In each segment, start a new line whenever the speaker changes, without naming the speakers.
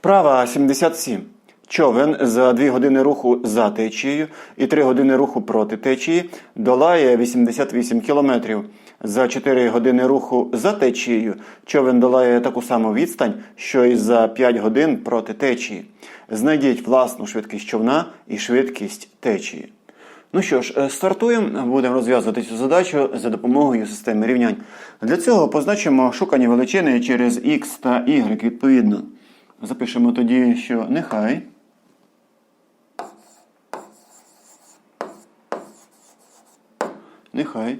Вправа 77. Човен за 2 години руху за течією і 3 години руху проти течії долає 88 кілометрів. За 4 години руху за течією човен долає таку саму відстань, що і за 5 годин проти течії. Знайдіть власну швидкість човна і швидкість течії. Ну що ж, е, стартуємо. Будемо розв'язувати цю задачу за допомогою системи рівнянь. Для цього позначимо шукані величини через x та y відповідно. Запишемо тоді, що нехай. Нехай.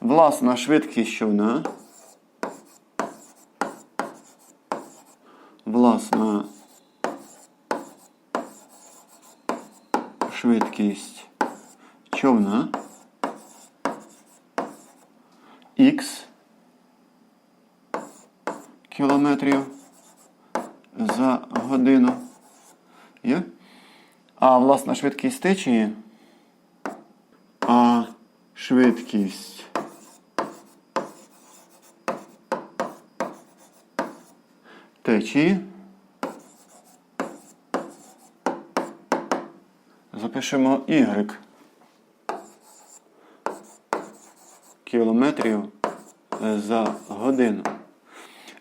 Власна швидкість човна. Власна швидкість човна Х кілометрів за годину. Є? А власна швидкість течії. А швидкість течії. Запишемо Y. Кілометрів за годину.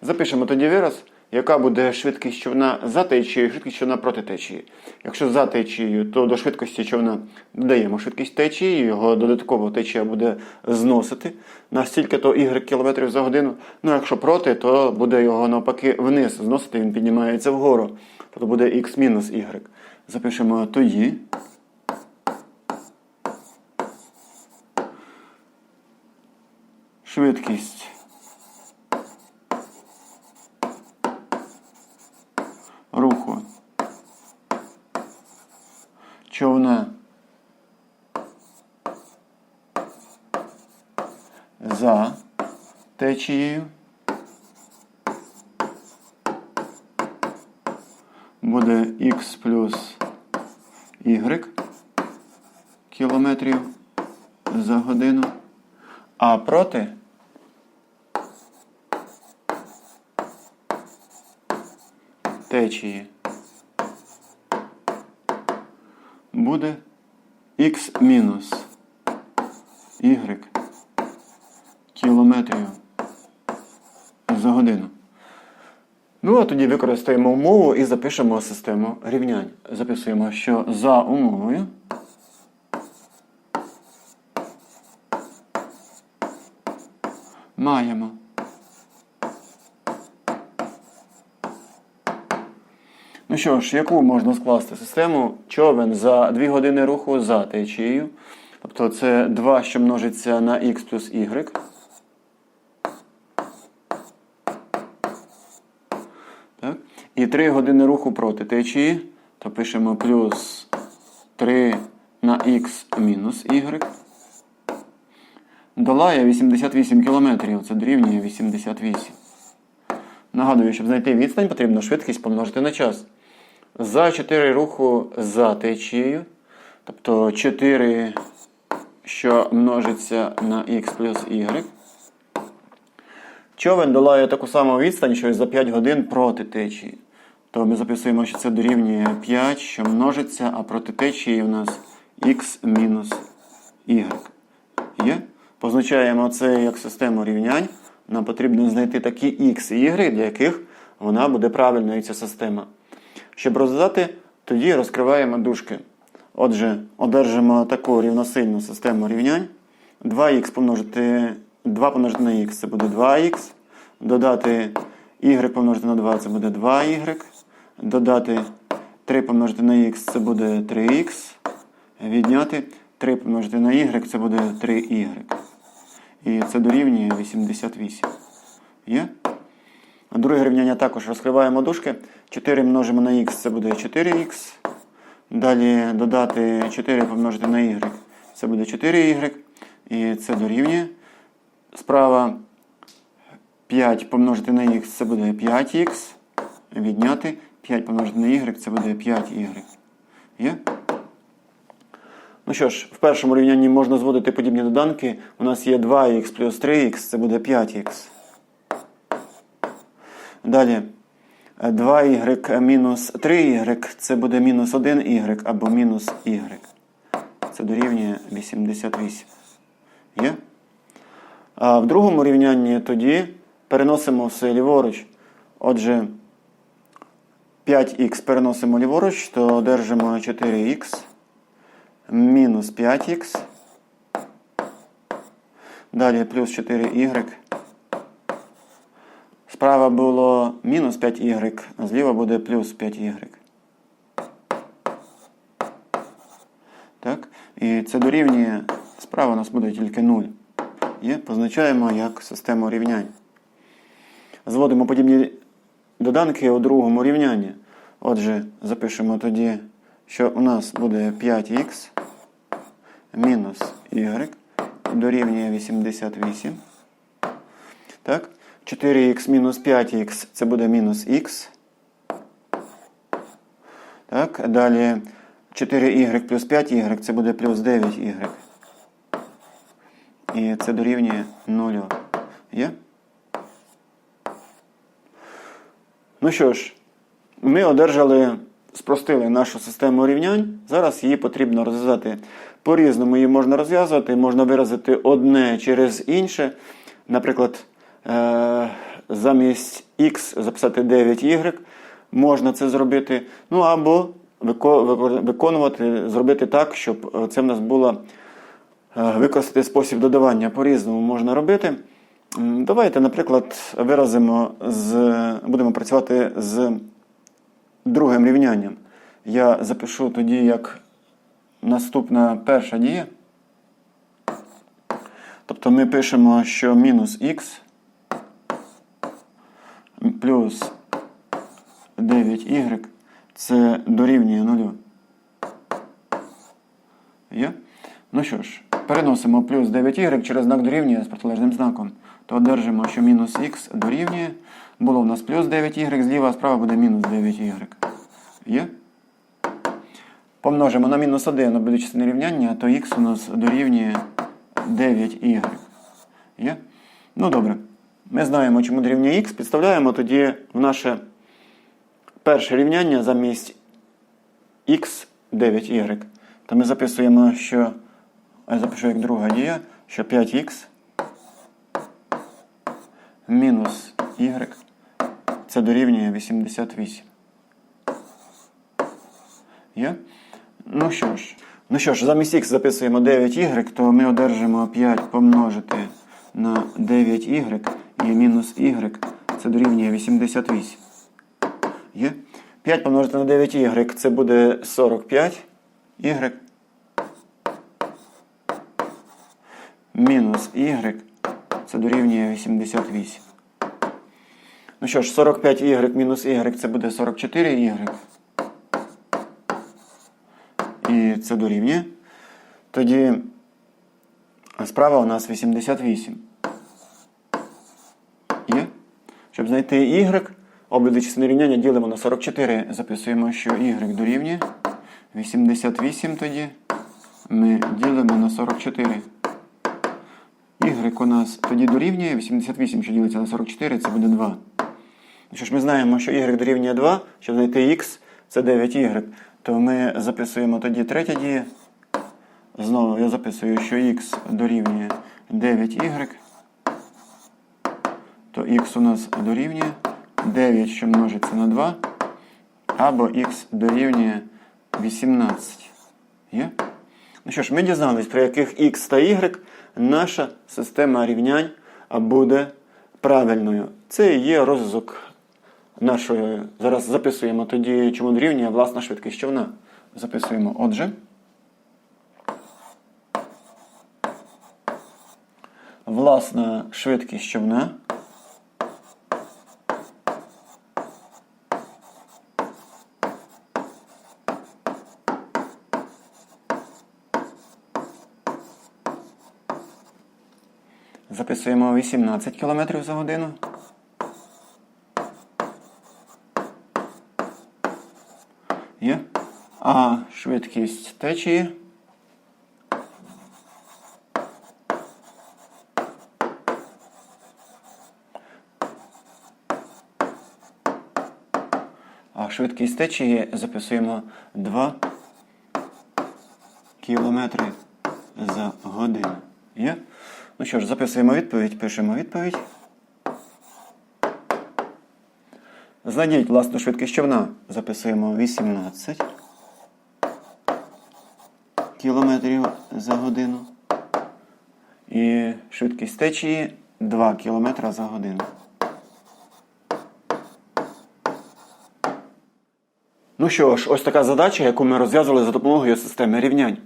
Запишемо тоді вираз, яка буде швидкість човна за течією, швидкість човна проти течії. Якщо за течією, то до швидкості човна додаємо швидкість течії, його додатково течія буде зносити на стільки-то y кілометрів за годину. Ну, якщо проти, то буде його навпаки вниз зносити, він піднімається вгору. Тобто буде x мінус y. Запишемо тоді. Швидкість руху човна за течією. Буде х плюс y кілометрів за годину, а проти? Течії. Буде х мінус y кілометрів за годину. Ну, а тоді використаємо умову і запишемо систему рівнянь. Записуємо, що за умовою маємо Ну що ж, яку можна скласти систему? Човен за 2 години руху за течією. Тобто це 2, що множиться на х плюс y. Так. І 3 години руху проти течії. То пишемо плюс 3 на х мінус y. Долає 88 км. Це дорівнює 88. Нагадую, щоб знайти відстань, потрібно швидкість помножити на час. За 4 руху за течією. Тобто 4, що множиться на х плюс y. Човен долає таку саму відстань, що і за 5 годин проти течії. То ми записуємо, що це дорівнює 5, що множиться, а проти течії у нас х мінус y. Є? Позначаємо це як систему рівнянь. Нам потрібно знайти такі х і y, для яких вона буде правильною ця система. Щоб роздати, тоді розкриваємо дужки. Отже, одержимо таку рівносильну систему рівнянь. 2х помножити 2 помножити на х це буде 2х. Додати y помножити на 2 це буде 2y. Додати 3 помножити на х це буде 3х. Відняти 3 помножити на y це буде 3y. І це дорівнює 88. Є? Друге рівняння також розкриваємо дужки. 4 множимо на х, це буде 4х. Далі додати 4 помножити на y, це буде 4y. І це дорівнює. Справа 5 помножити на х, це буде 5х. Відняти 5 помножити на y, це буде 5y. Є? Ну що ж, в першому рівнянні можна зводити подібні доданки. У нас є 2х плюс 3х, це буде 5х. Далі 2y мінус 3y це буде мінус 1y або мінус y. Це дорівнює 88. Є? А в другому рівнянні тоді переносимо все ліворуч. Отже, 5х переносимо ліворуч, то одержимо 4х мінус 5х. Далі плюс 4y. Справа було мінус 5y, а зліва буде плюс 5y. Так? І це дорівнює, справа у нас буде тільки 0. Є, позначаємо як систему рівнянь. Зводимо подібні доданки у другому рівнянні. Отже, запишемо тоді, що у нас буде 5х мінус y дорівнює 88. Так? 4х мінус 5х це буде мінус х. Так, далі 4y плюс 5y це буде плюс 9y. І це дорівнює 0. Є? Ну що ж, ми одержали, спростили нашу систему рівнянь. Зараз її потрібно розв'язати. По-різному її можна розв'язувати, можна виразити одне через інше. Наприклад, е- замість x записати 9y. Можна це зробити. Ну або виконувати, зробити так, щоб це в нас було е, використати спосіб додавання. По-різному можна робити. Давайте, наприклад, виразимо з, будемо працювати з другим рівнянням. Я запишу тоді як наступна перша дія. Тобто ми пишемо, що мінус х плюс 9y це дорівнює нулю. Є? Ну що ж, переносимо плюс 9y через знак дорівнює з протилежним знаком. То одержимо, що мінус х дорівнює. Було у нас плюс 9y, зліва, справа буде мінус 9y. Є? Помножимо на мінус 1 обидві частини рівняння, то х у нас дорівнює 9y. Є? Ну добре. Ми знаємо, чому дорівнює х. Підставляємо тоді в наше перше рівняння замість х 9y. То ми записуємо, що. Я запишу як друга дія, що 5х мінус y це дорівнює 88. Є? Ну що ж, ну що ж, замість х записуємо 9y, то ми одержимо 5 помножити на 9y і мінус y це дорівнює 88. Є? 5 помножити на 9y це буде 45 Мінус y це дорівнює 88. Ну що ж, 45y мінус y це буде 44y. І це дорівнює. Тоді справа у нас 88. Є? Щоб знайти y, обидві частини рівняння ділимо на 44. Записуємо, що y дорівнює. 88 тоді ми ділимо на 44. У нас тоді дорівнює 88, що ділиться на 44, це буде 2. Що ж ми знаємо, що y дорівнює 2, щоб знайти x, це 9y. То ми записуємо тоді третя дія. Знову я записую, що x дорівнює 9y. То x у нас дорівнює 9, що множиться на 2. Або x дорівнює 18. Є? Ну що ж, ми дізнались, при яких x та y наша система рівнянь буде правильною. Це і є розв'язок нашої. Зараз записуємо тоді, чому дорівнює власна швидкість човна. Записуємо, отже. Власна швидкість човна. Записуємо 18 км за годину. Є. А швидкість течії. А швидкість течії записуємо 2 кілометри за годину. Є? Ну що ж, записуємо відповідь, пишемо відповідь. Знайдіть власну швидкість човна. Записуємо 18 кілометрів за годину. І швидкість течії 2 км за годину. Ну що ж, ось така задача, яку ми розв'язали за допомогою системи рівнянь.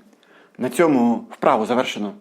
На цьому вправу завершено.